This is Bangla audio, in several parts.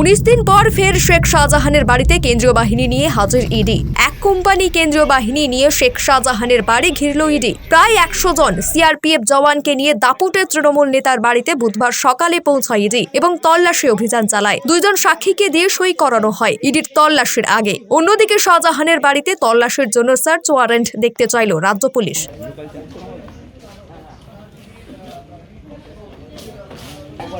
উনিশ দিন পর ফের শেখ শাহজাহানের বাড়িতে কেন্দ্রীয় বাহিনী নিয়ে হাজির ইডি। এক কোম্পানি কেন্দ্রীয় বাহিনী নিয়ে শেখ শাহজাহানের বাড়ি ঘিরল ইডি। প্রায় একশো জন সিআরপিএফ জওয়ানকে নিয়ে দাপুটে তৃণমূল নেতার বাড়িতে বুধবার সকালে পৌঁছায় ইডি এবং তল্লাশি অভিযান চালায়। দুইজন সাক্ষীকে দিয়ে সই করানো হয় ইডির তল্লাশির আগে। অন্যদিকে শাহজাহানের বাড়িতে তল্লাশির জন্য সার্চ ওয়ারেন্ট দেখতে চাইল রাজ্য পুলিশ।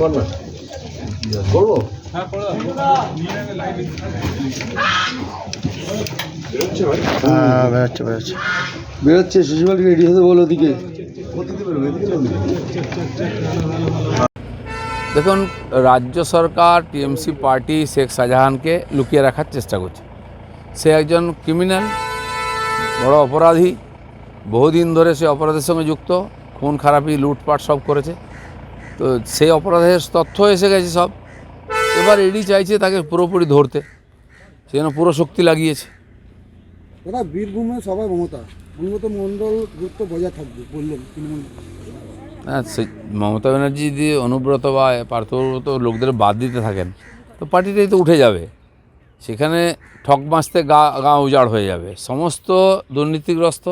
কর না। করব? হ্যাঁ বেরোচ্ছে। বেরোচ্ছে রেডি হতে বলো ওদিকে। দেখুন রাজ্য সরকার টিএমসি পার্টি শেখ শাহজাহানকে লুকিয়ে রাখার চেষ্টা করছে। সে একজন ক্রিমিনাল বড় অপরাধী বহুদিন ধরে সে অপরাধের সঙ্গে যুক্ত খুন খারাপি লুটপাট সব করেছে। তো সেই অপরাধের তথ্য এসে গেছে সব। এবার এডি চাইছে তাকে পুরোপুরি ধরতে। সে যেন পুরো শক্তি লাগিয়েছে। দাদা বীরভূমে সবাই মমতা। অনুগত মণ্ডল গুরুত্ব বজায় থাকবে বললেন তৃণমূল। হ্যাঁ সে মমতা ব্যানার্জি যদি অনুব্রত বা পার্থব্রত লোকদের বাদ দিতে থাকেন তো পার্টিটাই তো উঠে যাবে। সেখানে ঠক বাঁচতে গা গা উজাড় হয়ে যাবে। সমস্ত দুর্নীতিগ্রস্ত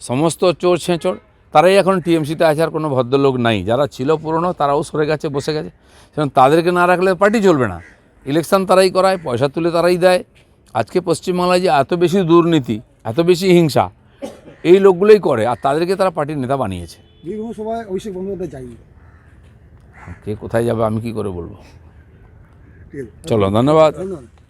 সমস্ত চোর ছেঁচড় তারাই এখন টিএমসিতে আছে আর কোনো ভদ্রলোক নাই। যারা ছিল পুরনো তারাও সরে গেছে বসে গেছে। সেখানে তাদেরকে না রাখলে পার্টি চলবে না। ইলেকশন তারাই করায় পয়সা তুলে তারাই দেয়। আজকে পশ্চিমবাংলায় যে এত বেশি দুর্নীতি এত বেশি হিংসা এই লোকগুলোই করে আর তাদেরকে তারা পার্টির নেতা বানিয়েছে। অভিষেক বন্দ্যোপাধ্যায় কে কোথায় যাবে আমি কি করে বলব? চলো ধন্যবাদ।